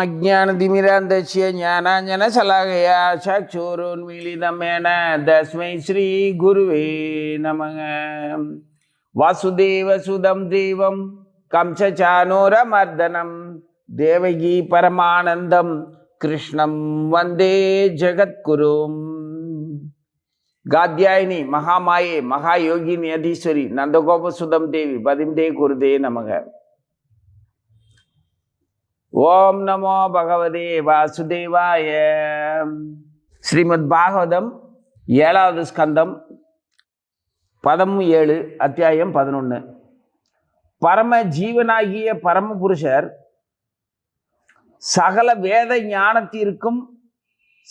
अज्ञानतिमिरान्धस्य ज्ञानाञ्जनशलाकया चक्षुरुन्मीलितमेन तस्मै श्रीगुरुवे नमः वासुदेवसुदं देवं कंसचानोरमर्दनं देवगी परमानन्दं कृष्णं वन्दे जगद्गुरुम् காத்தியாயினி மகாமாயே மகாயோகினி அதீஸ்வரி நந்தகோபசுதம் தேவி பதிம்தே குருதே நமக ஓம் நமோ பகவதே வாசுதேவாய. ஸ்ரீமத் பாகவதம் ஏழாவது ஸ்கந்தம் பதம் ஏழு அத்தியாயம் பதினொன்று பரம ஜீவனாகிய பரமபுருஷர் சகல வேத ஞானத்திற்கும்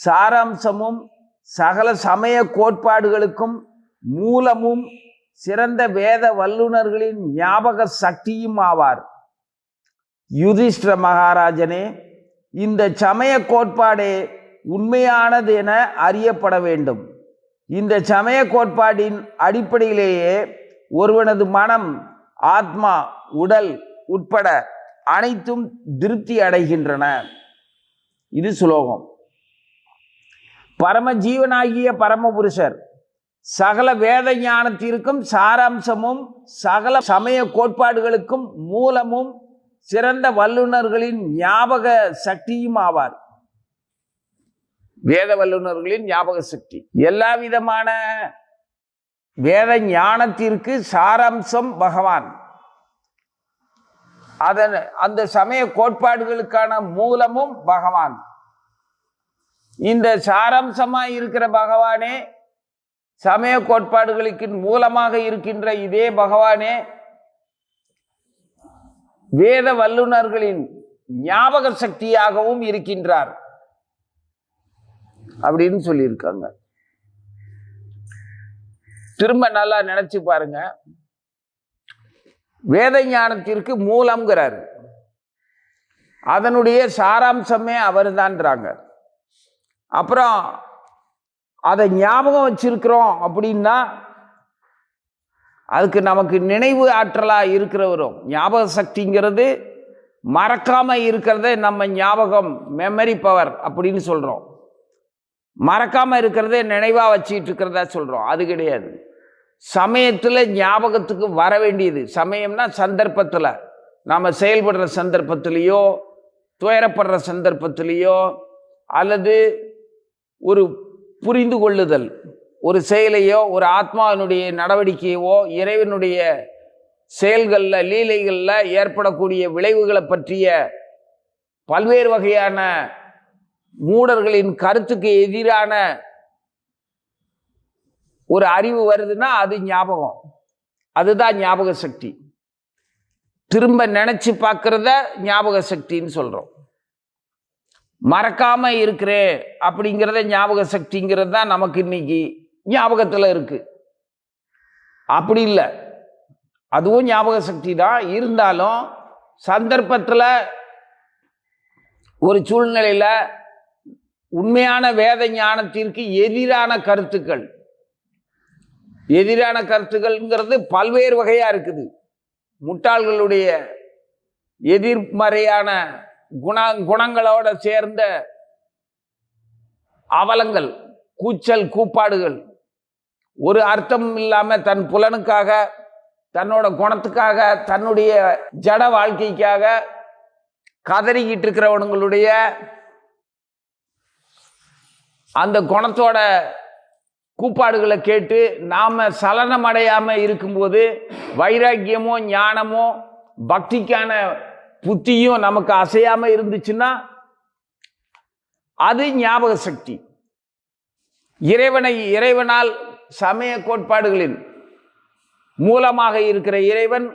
சாராம்சமும் சகல சமய கோட்பாடுகளுக்கும் மூலமும் சிறந்த வேத வல்லுநர்களின் ஞாபக சக்தியும் ஆவார். யுதிஷ்டிர மகாராஜனே இந்த சமய கோட்பாடே உண்மையானது என அறியப்பட வேண்டும். இந்த சமய கோட்பாடின் அடிப்படையிலேயே ஒருவனது மனம் ஆத்மா உடல் உட்பட அனைத்தும் திருப்தி அடைகின்றன. இது சுலோகம். பரமஜீவனாகிய பரமபுருஷர் சகல வேத ஞானத்திற்கும் சாராம்சமும் சகல சமய கோட்பாடுகளுக்கும் மூலமும் சிறந்த வல்லுநர்களின் ஞாபக சக்தியும் ஆவார். வேத வல்லுநர்களின் ஞாபக சக்தி. எல்லா விதமான வேத ஞானத்திற்கு சாராம்சம் பகவான். அதன் அந்த சமய கோட்பாடுகளுக்கான மூலமும் பகவான். இந்த சாராம்சமாக இருக்கிற பகவானே சமய கோட்பாடுகளுக்கு மூலமாக இருக்கின்ற இதே பகவானே வேத வல்லுநர்களின் ஞாபக சக்தியாகவும் இருக்கின்றார். அப்படின்னு சொல்லியிருக்காங்க. திரும்ப நல்லா நினைச்சு பாருங்க. வேத ஞானத்திற்கு மூலம்ங்கிறார். அதனுடைய சாராம்சமே அவர் தான்றாங்க அப்புறம் அதை ஞாபகம் வச்சிருக்கிறோம் அப்படின்னா அதுக்கு நமக்கு நினைவு ஆற்றலாக இருக்கிறவரும். ஞாபக சக்திங்கிறது மறக்காம இருக்கிறத நம்ம ஞாபகம் மெமரி பவர் அப்படின்னு சொல்கிறோம் மறக்காமல் இருக்கிறத நினைவாக வச்சுக்கிட்டு இருக்கிறதா சொல்கிறோம் அது கிடையாது. சமயத்தில் ஞாபகத்துக்கு வர வேண்டியது. சமயம்னா சந்தர்ப்பத்தில். நாம் செயல்படுற சந்தர்ப்பத்திலேயோ துயரப்படுற சந்தர்ப்பத்திலேயோ அல்லது ஒரு புரிந்து கொள்ளுதல் ஒரு செயலையோ ஒரு ஆத்மாவினுடைய நடவடிக்கையவோ இறைவனுடைய செயல்களில் லீலைகளில் ஏற்படக்கூடிய விளைவுகளை பற்றிய பல்வேறு வகையான மூடர்களின் கருத்துக்கு எதிரான ஒரு அறிவு வருதுன்னா அது ஞாபகம். அதுதான் ஞாபக சக்தி. திரும்ப நினச்சி பார்க்குறத ஞாபக சக்தின்னு சொல்கிறோம் மறக்காம இருக்கிறேன் அப்படிங்கிறத ஞாபக சக்திங்கிறது தான் நமக்கு இன்னைக்கு ஞாபகத்தில் இருக்கு. அப்படி இல்லை. அதுவும் ஞாபக சக்தி தான். இருந்தாலும் சந்தர்ப்பத்தில் ஒரு சூழ்நிலையில் உண்மையான வேத ஞானத்திற்கு எதிரான கருத்துக்கள். எதிரான கருத்துக்கள்ங்கிறது பல்வேறு வகையாக இருக்குது. முட்டாள்களுடைய எதிர்மறையான குண குணங்களோட சேர்ந்த அவலங்கள் கூச்சல் கூப்பாடுகள் ஒரு அர்த்தம் இல்லாமல் தன் புலனுக்காக தன்னோட குணத்துக்காக தன்னுடைய ஜட வாழ்க்கைக்காக கதறிக்கிட்டு இருக்கிறவனுங்களுடைய அந்த குணத்தோட கூப்பாடுகளை கேட்டு நாம் சலனம் அடையாமல் இருக்கும்போது வைராக்கியமோ ஞானமோ பக்திக்கான புத்தியும் நமக்கு அசையாமல் இருந்துச்சுன்னா அது ஞாபக சக்தி. இறைவனை இறைவனால் சமய கோட்பாடுகளின் மூலமாக இருக்கிற இறைவன்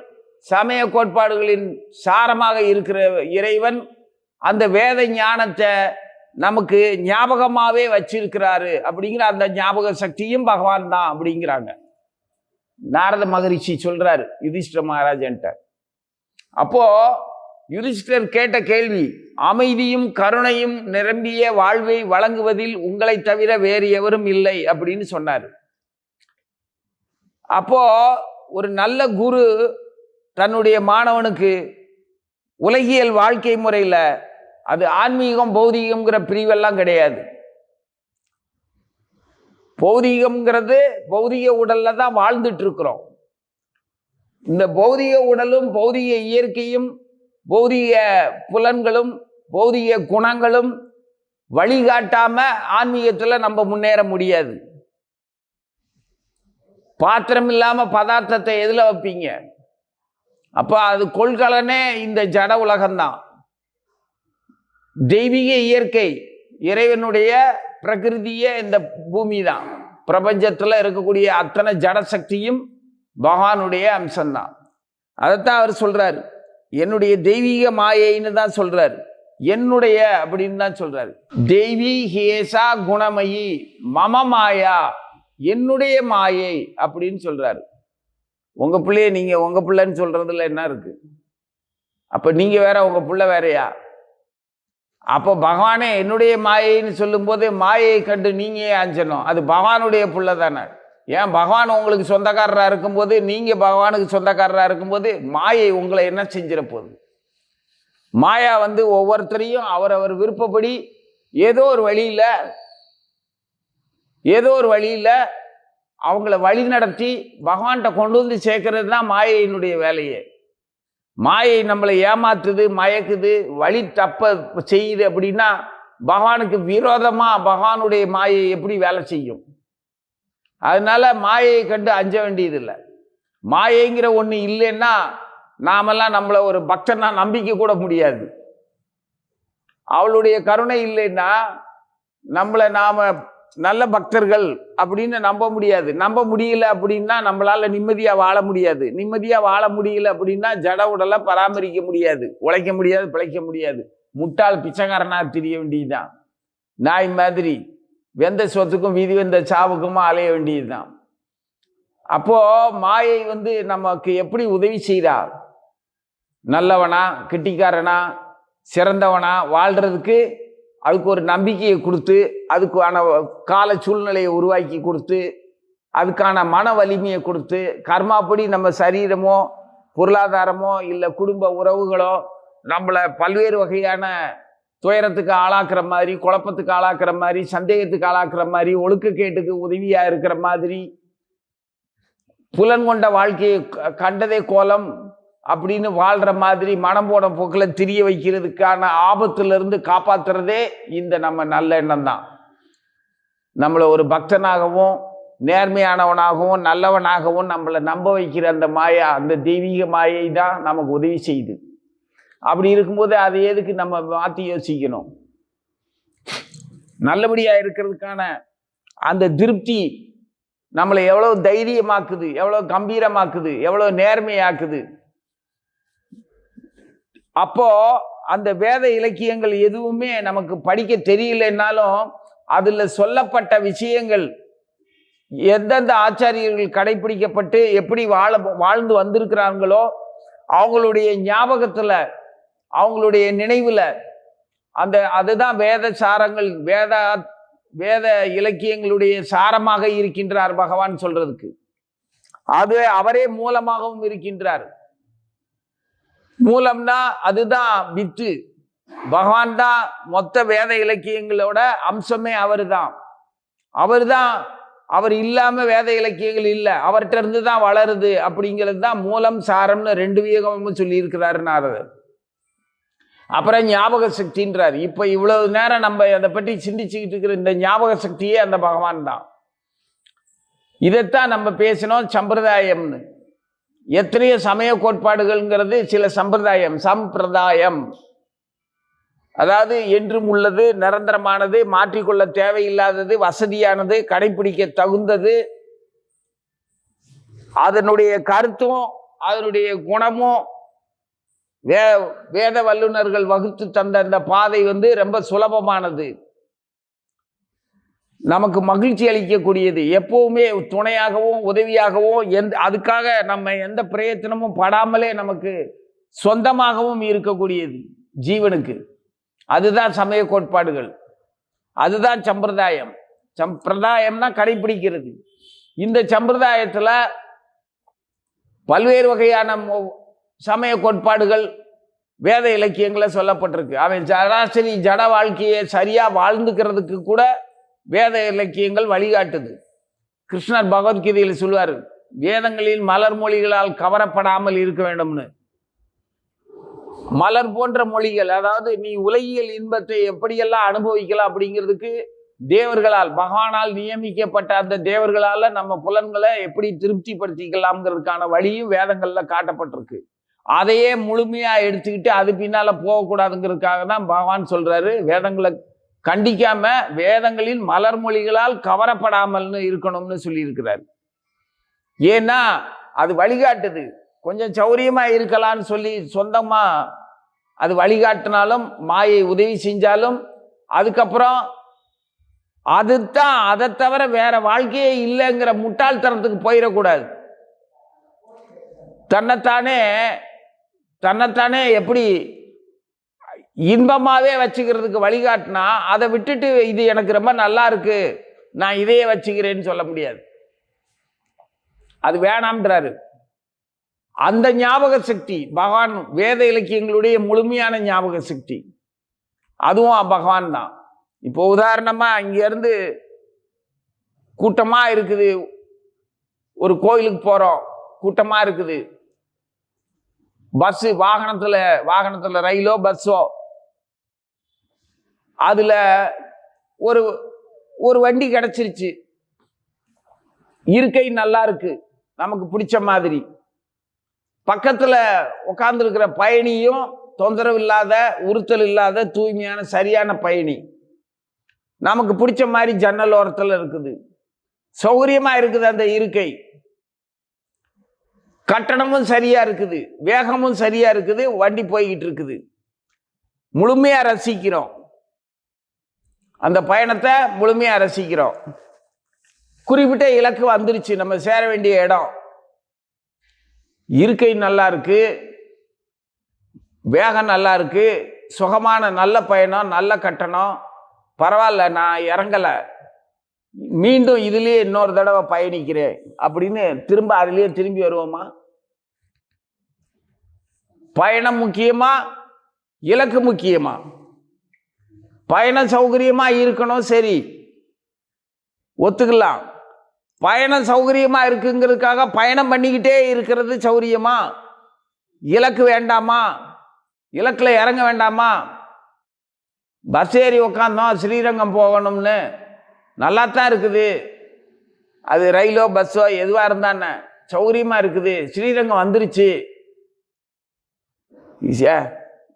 சமய கோட்பாடுகளின் சாரமாக இருக்கிற இறைவன் அந்த வேத ஞானத்தை நமக்கு ஞாபகமாகவே வச்சிருக்கிறாரு அப்படிங்கிற அந்த ஞாபக சக்தியும் பகவான் தான் அப்படிங்கிறாங்க. நாரத மகரிஷி சொல்கிறாரு யுதிஷ்டர் மகாராஜன்ட்ட. அப்போ யுதிஷ்டர் கேட்ட கேள்வி அமைதியும் கருணையும் நிரம்பிய வாழ்வை வழங்குவதில் உங்களை தவிர வேறு எவரும் இல்லை அப்படின்னு சொன்னார். அப்போது ஒரு நல்ல குரு தன்னுடைய மாணவனுக்கு உலகியல் வாழ்க்கை முறையில் அது ஆன்மீகம் பௌதீகம்ங்கிற பிரிவெல்லாம் கிடையாது. பௌதீகம்ங்கிறது பௌதிக உடலில் தான் வாழ்ந்துட்டு இருக்கிறோம் இந்த பௌதிக உடலும் பௌதிக இயற்கையும் பௌதிக புலன்களும் பௌதிக குணங்களும் வழிகாட்டாமல் ஆன்மீகத்தில் நம்ம முன்னேற முடியாது. பாத்திரம் இல்லாமல் பதார்த்தத்தை எதில் வைப்பீங்க? அப்போ அது கொள்கலனே இந்த ஜட உலகம்தான். தெய்வீக இயற்கை இறைவனுடைய பிரகிருதியே இந்த பூமி தான் பிரபஞ்சத்தில் இருக்கக்கூடிய அத்தனை ஜட சக்தியும் பகவானுடைய அம்சம்தான். அதைத்தான் அவர் சொல்கிறார் என்னுடைய தெய்வீக மாயைன்னு தான் சொல்கிறார் என்னுடைய அப்படின்னு தான் சொல்கிறார் தெய்வீ ஹேசா குணமயி மம மாயா என்னுடைய மாயை அப்படின்னு சொல்கிறாரு உங்கள் பிள்ளைய நீங்கள் உங்கள் பிள்ளைன்னு சொல்கிறதுல என்ன இருக்குது அப்போ நீங்கள் வேற உங்கள் பிள்ளை வேறயா? அப்போ பகவானே என்னுடைய மாயைன்னு சொல்லும்போது மாயையை கண்டு நீங்களே ஏன் அஞ்சணும். அது பகவானுடைய பிள்ளை தானே. ஏன் பகவான் உங்களுக்கு சொந்தக்காரராக இருக்கும்போது நீங்கள் பகவானுக்கு சொந்தக்காரராக இருக்கும்போது மாயை உங்களை என்ன செஞ்சிட போகுது? மாயா வந்து ஒவ்வொருத்தரையும் அவரவர் விருப்பப்படி ஏதோ ஒரு வழியில் ஏதோ ஒரு வழியில் அவங்கள வழி நடத்தி பகவான்கிட்ட கொண்டு வந்து சேர்க்கறது தான் மாயையினுடைய வேலையே. மாயை நம்மளை ஏமாத்துது மயக்குது வழி தப்ப செய்யுது அப்படின்னா பகவானுக்கு விரோதமாக பகவானுடைய மாயை எப்படி வேலை செய்யும்? அதனால் மாயையை கண்டு அஞ்ச வேண்டியதில்லை. மாயைங்கிற ஒன்று இல்லைன்னா நாமெல்லாம் நம்மளை ஒரு பக்தனா நம்பிக்கை கூட முடியாது. அவளுடைய கருணை இல்லைன்னா நம்மளை நாம் நல்ல பக்தர்கள் அப்படின்னு நம்ப முடியாது. நம்ப முடியல அப்படின்னா நம்மளால நிம்மதியா வாழ முடியாது. நிம்மதியா வாழ முடியல அப்படின்னா ஜட உடலை பராமரிக்க முடியாது. உழைக்க முடியாது பிழைக்க முடியாது. முட்டாள் பிச்சைக்காரனா தெரிய வேண்டியதுதான். நாய் மாதிரி வெந்த சொத்துக்கும் வீதி வெந்த சாவுக்குமா அலைய வேண்டியதுதான். அப்போ மாயை வந்து நமக்கு எப்படி உதவி செய்தா நல்லவனா கிட்டிக்காரனா சிறந்தவனா வாழ்றதுக்கு அதுக்கு ஒரு நம்பிக்கையை கொடுத்து அதுக்கான கால சூழ்நிலையை உருவாக்கி கொடுத்து அதுக்கான மன வலிமையை கொடுத்து கர்மாப்படி நம்ம சரீரமோ பொருளாதாரமோ இல்லை குடும்ப உறவுகளோ நம்மளை பல்வேறு வகையான துயரத்துக்கு ஆளாக்குற மாதிரி குழப்பத்துக்கு ஆளாக்குற மாதிரி சந்தேகத்துக்கு ஆளாக்குற மாதிரி ஒழுக்கக்கேட்டுக்கு உதவியாக இருக்கிற மாதிரி புலன் கொண்ட வாழ்க்கையை க- கண்டதே கோலம் அப்படின்னு வாழ்கிற மாதிரி மனம் போன போக்கில் திரிய வைக்கிறதுக்கான ஆபத்திலிருந்து காப்பாற்றுறதே இந்த நம்ம நல்ல எண்ணம் தான் நம்மளை ஒரு பக்தனாகவும் நேர்மையானவனாகவும் நல்லவனாகவும் நம்மளை நம்ப வைக்கிற அந்த மாயா அந்த தெய்வீக மாயை தான் நமக்கு உதவி செய்யுது. அப்படி இருக்கும்போது அதை எதுக்கு நம்ம மாற்றி யோசிக்கணும்? நல்லபடியாக இருக்கிறதுக்கான அந்த திருப்தி நம்மளை எவ்வளோ தைரியமாக்குது எவ்வளோ கம்பீரமாக்குது எவ்வளோ நேர்மையாக்குது அப்போ அந்த வேத இலக்கியங்கள் எதுவுமே நமக்கு படிக்க தெரியலன்னாலும் அதில் சொல்லப்பட்ட விஷயங்கள் எந்தெந்த ஆச்சாரியர்கள் கடைபிடிக்கப்பட்டு எப்படி வாழ வாழ்ந்து வந்திருக்கிறாங்களோ அவங்களுடைய ஞாபகத்தில் அவங்களுடைய நினைவில் அந்த அதுதான் வேத சாரங்கள் வேத வேத இலக்கியங்களுடைய சாரமாக இருக்கின்றார் பகவான் சொல்றதுக்கு. அது அவரே மூலமாகவும் இருக்கின்றார். மூலம்னா அதுதான் வித்து பகவான் தான் மொத்த வேத இலக்கியங்களோட அம்சமே அவர் தான் அவர் தான் அவர் இல்லாமல் வேத இலக்கியங்கள் இல்லை. அவர்கிட்ட இருந்து தான் வளருது அப்படிங்கிறது தான் மூலம் சாரம்னு ரெண்டு வியகமும் சொல்லியிருக்கிறாரு நாரதர். அப்புறம் ஞாபக சக்தின்றார். இப்போ இவ்வளவு நேரம் நம்ம அதை பற்றி சிந்திச்சுக்கிட்டு இருக்கிற இந்த ஞாபக சக்தியே அந்த பகவான் தான் இதைத்தான் நம்ம பேசினோம் சம்பிரதாயம்னு. எத்தனையோ சமய கோட்பாடுகள்ங்கிறது சில சம்பிரதாயம் சம்பிரதாயம். அதாவது என்றும் உள்ளது நிரந்தரமானது மாற்றிக்கொள்ள தேவையில்லாதது வசதியானது கடைபிடிக்க தகுந்தது. அதனுடைய கருத்தும் அதனுடைய குணமும் வே வேத வல்லுநர்கள் வகுத்து தந்த அந்த பாதை வந்து ரொம்ப சுலபமானது. நமக்கு மகிழ்ச்சி அளிக்கக்கூடியது. எப்பவுமே துணையாகவும் உதவியாகவும் எந்த அதுக்காக நம்ம எந்த பிரயத்தனமும் படாமலே நமக்கு சொந்தமாகவும் இருக்கக்கூடியது ஜீவனுக்கு. அதுதான் சமய கோட்பாடுகள். அதுதான் சம்பிரதாயம். சம்பிரதாயம்னா கடைபிடிக்கிறது இந்த சம்பிரதாயத்தில் பல்வேறு வகையான சமய கோட்பாடுகள் வேத இலக்கியங்களை சொல்லப்பட்டிருக்கு. அவன் சராசரி ஜட வாழ்க்கையை சரியாக வாழ்ந்துக்கிறதுக்கு கூட வேத இலக்கியங்கள் வழிகாட்டுது. கிருஷ்ணர் பகவத்கீதையில் சொல்லுவார் வேதங்களில் மலர் மொழிகளால் கவரப்படாமல் இருக்க வேண்டும்னு. மலர் போன்ற மொழிகள் அதாவது நீ உலகியல் இன்பத்தை எப்படியெல்லாம் அனுபவிக்கலாம் அப்படிங்கிறதுக்கு தேவர்களால் பகவானால் நியமிக்கப்பட்ட அந்த தேவர்களால் நம்ம புலன்களை எப்படி திருப்திப்படுத்திக்கலாம்ங்கிறதுக்கான வழியும் வேதங்களில் காட்டப்பட்டிருக்கு. அதையே முழுமையாக எடுத்துக்கிட்டு அது பின்னால் போகக்கூடாதுங்கிறதுக்காக தான் பகவான் சொல்கிறாரு வேதங்களை கண்டிக்காம வேதங்களின் மலர் மொழிகளால் கவரப்படாமல்னு இருக்கணும்னு சொல்லியிருக்கிறார். ஏன்னா அது வழிகாட்டுது. கொஞ்சம் சௌரியமாக இருக்கலாம்னு சொல்லி சொந்தமாக அது வழிகாட்டினாலும் மாயை உதவி செஞ்சாலும் அதுக்கப்புறம் அதுதான் அதை தவிர வேற வாழ்க்கையே இல்லைங்கிற முட்டாள்தனத்துக்கு போயிடக்கூடாது. தன்னைத்தானே தன்னைத்தானே எப்படி இன்பமாகவே வச்சுக்கிறதுக்கு வழிகாட்டினா அதை விட்டுட்டு இது எனக்கு ரொம்ப நல்லா இருக்கு நான் இதையே வச்சுக்கிறேன்னு சொல்ல முடியாது. அது வேணாம்ன்றாரு. அந்த ஞாபக சக்தி பகவான் வேத இலக்கியங்களுடைய முழுமையான ஞாபக சக்தி. அதுவும் பகவான் தான். இப்போ உதாரணமாக இங்கேருந்து கூட்டமாக இருக்குது. ஒரு கோயிலுக்கு போகிறோம் கூட்டமாக இருக்குது. பஸ்ஸு வாகனத்தில் வாகனத்தில் ரயிலோ பஸ்ஸோ அதில் ஒரு ஒரு வண்டி கிடச்சிருச்சு. இருக்கை நல்லா இருக்கு. நமக்கு பிடிச்ச மாதிரி. பக்கத்தில் உட்காந்துருக்கிற பயணியும் தொந்தரவு இல்லாத உறுத்தல் இல்லாத தூய்மையான சரியான பயணி. நமக்கு பிடிச்ச மாதிரி ஜன்னல் ஓரத்தில் இருக்குது. சௌகரியமாக இருக்குது அந்த இருக்கை. கட்டணமும் சரியாக இருக்குது. வேகமும் சரியாக இருக்குது. வண்டி போய்கிட்டு இருக்குது. முழுமையாக ரசிக்கிறோம். அந்த பயணத்தை முழுமையாக ரசிக்கிறோம். குறிப்பிட்ட இலக்கு வந்துருச்சு. நம்ம சேர வேண்டிய இடம். இருக்கை நல்லா இருக்கு. வேகம் நல்லா இருக்கு. சுகமான நல்ல பயணம் நல்ல கட்டணம். பரவாயில்ல நான் இறங்கலை. மீண்டும் இதுலேயே இன்னொரு தடவை பயணிக்கிறேன். அப்படின்னு திரும்ப அதுலேயே திரும்பி வருவோமா? பயணம் முக்கியமா? இலக்கு முக்கியமா? பயணம் சௌகரியமாக இருக்கணும் சரி. ஒத்துக்கலாம். பயணம் சௌகரியமாக இருக்குங்கிறதுக்காக பயணம் பண்ணிக்கிட்டே இருக்கிறது சௌகரியமா இலக்கு வேண்டாமா? இலக்கில் இறங்க வேண்டாமா? பஸ் ஏறி உக்காந்தோம் ஸ்ரீரங்கம் போகணும்னு. நல்லா தான் இருக்குது. அது ரயிலோ பஸ்ஸோ எதுவாக இருந்தானே சௌகரியமாக இருக்குது. ஸ்ரீரங்கம் வந்துருச்சு. ஈஸியா?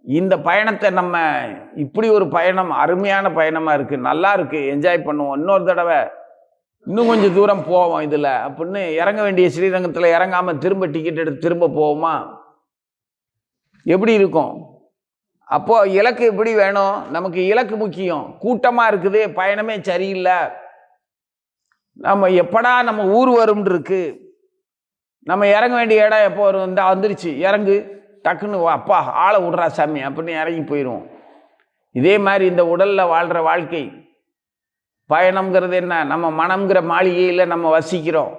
இந்த பயணத்தை நம்ம இப்படி ஒரு பயணம் அருமையான பயணமாக இருக்குது நல்லா இருக்குது என்ஜாய் பண்ணுவோம். இன்னொரு தடவை இன்னும் கொஞ்சம் தூரம் போவோம் இதில். அப்படின்னு இறங்க வேண்டிய ஸ்ரீரங்கத்தில் இறங்காமல் திரும்ப டிக்கெட் எடுத்து திரும்ப போவோமா? எப்படி இருக்கும்? அப்போது இலக்கு எப்படி வேணும்? நமக்கு இலக்கு முக்கியம். கூட்டமாக இருக்குது. பயணமே சரியில்லை. நம்ம எப்படா நம்ம ஊர் வரும்னு இருக்கு நம்ம இறங்க வேண்டிய இடம் எப்போ வரும்? இந்த வந்துருச்சு. இறங்கு. டக்குன்னு வா, அப்பா ஆளை விட்றா சாமி அப்படின்னு இறங்கி போயிடுவோம் இதே மாதிரி இந்த உடலில் வாழ்கிற வாழ்க்கை. பயணம்ங்கிறது என்ன? நம்ம மனம்ங்கிற மாளிகையில் நம்ம வசிக்கிறோம்.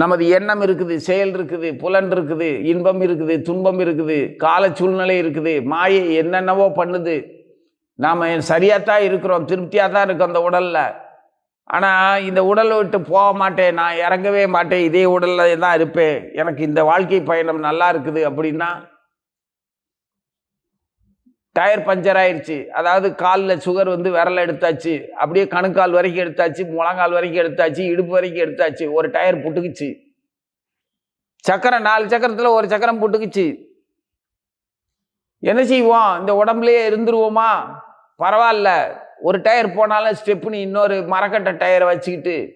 நமது எண்ணம் இருக்குது செயல் இருக்குது புலன் இருக்குது இன்பம் இருக்குது துன்பம் இருக்குது கால சூழ்நிலை இருக்குது மாயை என்னென்னவோ பண்ணுது. நாம் சரியாக தான் இருக்கிறோம் திருப்தியாக தான் இருக்கோம் அந்த உடலில். ஆனால் இந்த உடலை விட்டு போக மாட்டேன் நான் இறங்கவே மாட்டேன் இதே உடலில் தான் இருப்பேன். எனக்கு இந்த வாழ்க்கை பயணம் நல்லா இருக்குது அப்படின்னா டயர் பஞ்சர் ஆயிடுச்சு அதாவது காலில் சுகர் வந்து விரல எடுத்தாச்சு. அப்படியே கணுக்கால் வரைக்கும் எடுத்தாச்சு முழங்கால் வரைக்கும் எடுத்தாச்சு இடுப்பு வரைக்கும் எடுத்தாச்சு. ஒரு டயர் புட்டுக்குச்சு. சக்கரம் நாலு சக்கரத்தில் ஒரு சக்கரம் புட்டுக்குச்சு. என்ன செய்வோம்? இந்த உடம்புலேயே இருந்துருவோமா? பரவாயில்ல. ஒரு டயர் போனாலும் ஸ்டெப்னி இன்னொரு மரக்கட்டை டயரை வச்சுக்கிட்டு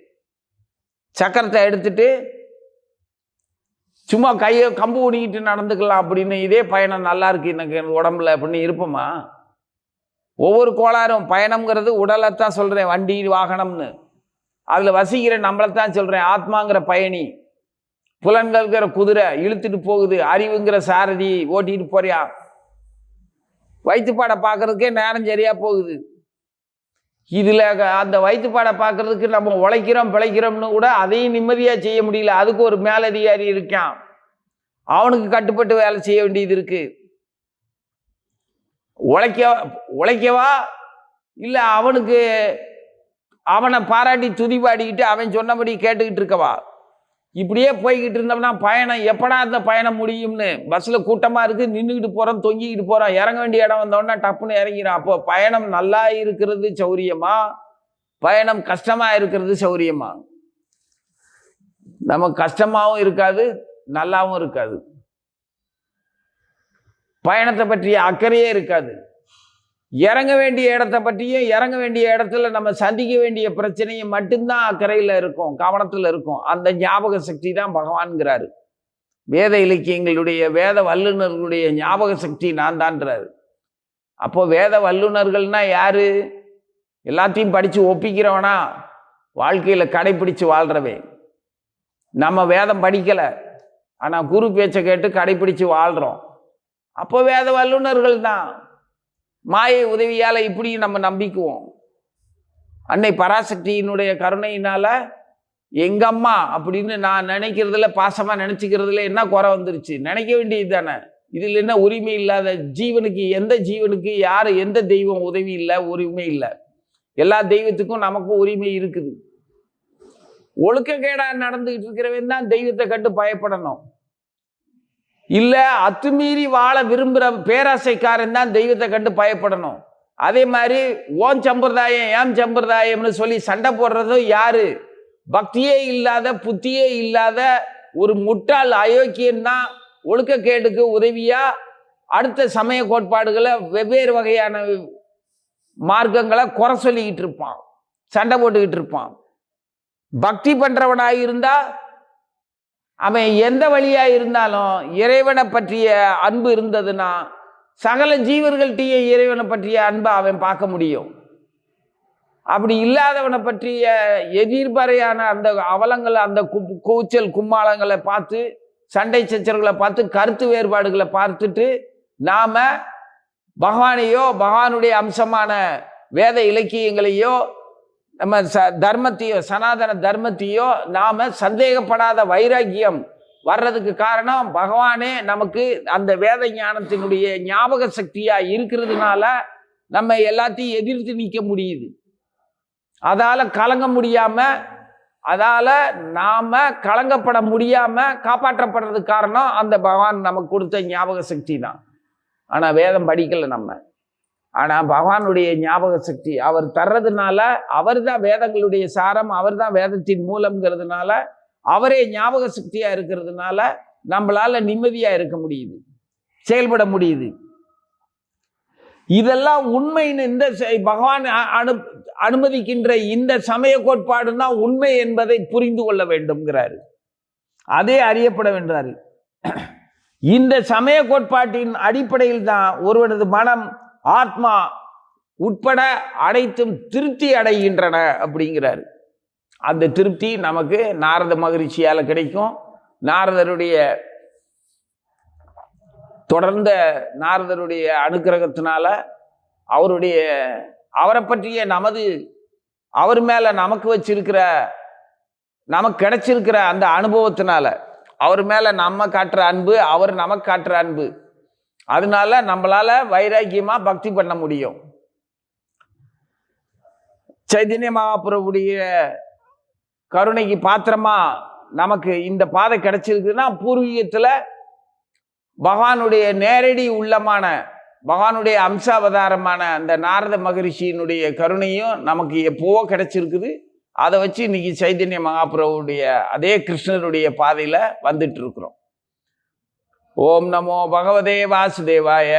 சக்கரத்தை எடுத்துட்டு சும்மா கையை கம்பு ஊடிக்கிட்டு நடந்துக்கலாம் அப்படின்னு இதே பயணம் நல்லா இருக்கு எனக்கு எனக்கு உடம்புல அப்படின்னு இருப்போமா? ஒவ்வொரு கோளாறும் பயணம்ங்கிறது உடலைத்தான் சொல்கிறேன் வண்டி வாகனம்னு. அதில் வசிக்கிற நம்மளைத்தான் சொல்கிறேன் ஆத்மாங்கிற பயணி. புலன்கள்ங்கிற குதிரை இழுத்துட்டு போகுது அறிவுங்கிற சாரதி ஓட்டிகிட்டு போறியா? வயிற்றுப்பாடை பார்க்கறதுக்கே நேரம் சரியாக போகுது. இதில் அந்த வயிற்றுப்பாடை பார்க்கறதுக்கு நம்ம உழைக்கிறோம் பிழைக்கிறோம்னு கூட அதையும் நிம்மதியாக செய்ய முடியல. அதுக்கு ஒரு மேலதிகாரி இருக்கான். அவனுக்கு கட்டுப்பட்டு வேலை செய்ய வேண்டியது இருக்குது உழைக்க உழைக்கவா? இல்லை அவனுக்கு அவனை பாராட்டி துதி பாடிக்கிட்டு அவன் சொன்னபடி கேட்டுக்கிட்டு இருக்கவா? இப்படியே போய்கிட்டு இருந்தோம்னா பயணம் எப்படா இந்த பயணம் முடியும்னு? பஸ்ஸில் கூட்டமாக இருக்குது நின்றுக்கிட்டு போகிறோம் தொங்கிக்கிட்டு போகிறோம் இறங்க வேண்டிய இடம் வந்தோடனே டப்புன்னு இறங்கிறோம் அப்போ பயணம் நல்லா இருக்கிறது சௌரியமா? பயணம் கஷ்டமாக இருக்கிறது சௌரியமா? நமக்கு கஷ்டமாகவும் இருக்காது நல்லாவும் இருக்காது. பயணத்தை பற்றிய அக்கறையே இருக்காது. இறங்க வேண்டிய இடத்த பற்றியும் இறங்க வேண்டிய இடத்துல நம்ம சந்திக்க வேண்டிய பிரச்சனையும் மட்டும்தான் அக்கறையில் இருக்கும் கவனத்தில் இருக்கும். அந்த ஞாபக சக்தி தான் பகவான்கிறாரு வேத இலக்கியங்களுடைய வேத வல்லுநர்களுடைய ஞாபக சக்தி நான் தான்றாரு அப்போ வேத வல்லுநர்கள்னா யார்? எல்லாத்தையும் படித்து ஒப்பிக்கிறவனா? வாழ்க்கையில் கடைப்பிடிச்சு வாழ்கிறவன் நம்ம வேதம் படிக்கலை. ஆனால் குரு பேச்சை கேட்டு கடைப்பிடிச்சு வாழ்கிறோம் அப்போ வேத வல்லுநர்கள் தான் மாயை உதவியால் இப்படி நம்ம நம்பிக்குவோம். அன்னை பராசக்தியினுடைய கருணையினால் எங்கள் அம்மா அப்படின்னு நான் நினைக்கிறதுல பாசமாக நினச்சிக்கிறதுல என்ன குறை வந்துருச்சு? நினைக்க வேண்டியது தானே. இதில் என்ன உரிமை இல்லாத ஜீவனுக்கு எந்த ஜீவனுக்கு யார் எந்த தெய்வம் உதவி இல்லை உரிமை இல்லை. எல்லா தெய்வத்துக்கும் நமக்கும் உரிமை இருக்குது. ஒழுக்கக்கேடாக நடந்துக்கிட்டு இருக்கிறவன் தான் தெய்வத்தை கண்டு பயப்படணும். இல்லை அத்துமீறி வாழ விரும்புகிற பேராசைக்காரன் தான் தெய்வத்தை கண்டு பயப்படணும். அதே மாதிரி ஓன் சம்பிரதாயம் ஏம் சம்பிரதாயம்னு சொல்லி சண்டை போடுறதும் யாரு? பக்தியே இல்லாத புத்தியே இல்லாத ஒரு முட்டாள் அயோக்கியன் தான் ஒழுக்கக்கேடுக்கு உதவியா? அடுத்த சமய கோட்பாடுகளை வெவ்வேறு வகையான மார்க்கங்களை குறை சொல்லிக்கிட்டு இருப்பான். சண்டை போட்டுக்கிட்டு இருப்பான். பக்தி பண்ணுறவனாக இருந்தால் அவன் எந்த வழியாக இருந்தாலும் இறைவனை பற்றிய அன்பு இருந்ததுன்னா சகல ஜீவர்கள்ட்டையும் இறைவனை பற்றிய அன்பை அவன் பார்க்க முடியும். அப்படி இல்லாதவனை பற்றிய எதிர்மறையான அந்த அவலங்களை அந்த கு கூச்சல் கும்மாளங்களை பார்த்து சண்டை சச்சரவுகளை பார்த்து கருத்து வேறுபாடுகளை பார்த்துட்டு நாம் பகவானையோ பகவானுடைய அம்சமான வேத இலக்கியங்களையோ நம்ம ச தர்மத்தையோ சனாதன தர்மத்தையோ நாம் சந்தேகப்படாத வைராக்கியம் வர்றதுக்கு காரணம் பகவானே நமக்கு அந்த வேத ஞானத்தினுடைய ஞாபக சக்தியாக இருக்கிறதுனால நம்ம எல்லாத்தையும் எதிர்த்து நிற்க முடியுது. அதால் கலங்க முடியாமல் அதால் நாம் கலங்கப்பட முடியாமல் காப்பாற்றப்படுறதுக்கு காரணம் அந்த பகவான் நமக்கு கொடுத்த ஞாபக சக்தி தான். ஆனால் வேதம் படிக்கலை நம்ம. ஆனால் பகவானுடைய ஞாபக சக்தி அவர் தர்றதுனால அவர் தான் வேதங்களுடைய சாரம் அவர் தான் வேதத்தின் மூலம்ங்கிறதுனால அவரே ஞாபக சக்தியாக இருக்கிறதுனால நம்மளால் நிம்மதியாக இருக்க முடியுது செயல்பட முடியுது. இதெல்லாம் உண்மைன்னு இந்த செ- பகவான் அனு அனுமதிக்கின்ற இந்த சமய கோட்பாடு தான் உண்மை என்பதை புரிந்து கொள்ள வேண்டும்ங்கிறாரு. அதே அறியப்பட வேண்டாரு இந்த சமய கோட்பாட்டின் அடிப்படையில் தான் ஒருவனது மனம் ஆத்மா உட்பட அனைத்தும் திருப்தி அடைகின்றன அப்படிங்கிறாரு. அந்த திருப்தி நமக்கு நாரத மகிழ்ச்சியால் கிடைக்கும். நாரதருடைய தொடர்ந்த நாரதருடைய அனுக்கிரகத்தினால அவருடைய அவரை பற்றிய நமது அவர் மேலே நமக்கு வச்சிருக்கிற நமக்கு கிடைச்சிருக்கிற அந்த அனுபவத்தினால அவர் மேலே நம்ம காட்டுற அன்பு அவர் நமக்கு காட்டுற அன்பு அதனால நம்மளால வைராக்கியமா பக்தி பண்ண முடியும். சைதன்ய மகாபுரவுடைய கருணைக்கு பாத்திரமா நமக்கு இந்த பாதை கிடைச்சிருக்குன்னா பூர்வீகத்துல பகவானுடைய நேரடி உள்ளமான பகவானுடைய அம்சாவதாரமான அந்த நாரத மகரிஷியினுடைய கருணையும் நமக்கு எப்போவோ கிடைச்சிருக்குது. அதை வச்சு இன்னைக்கு சைதன்ய மகாபுரவுடைய அதே கிருஷ்ணருடைய பாதையில வந்துட்டு இருக்கிறோம். ஓம் நமோ பகவதே வாசுதேவாய.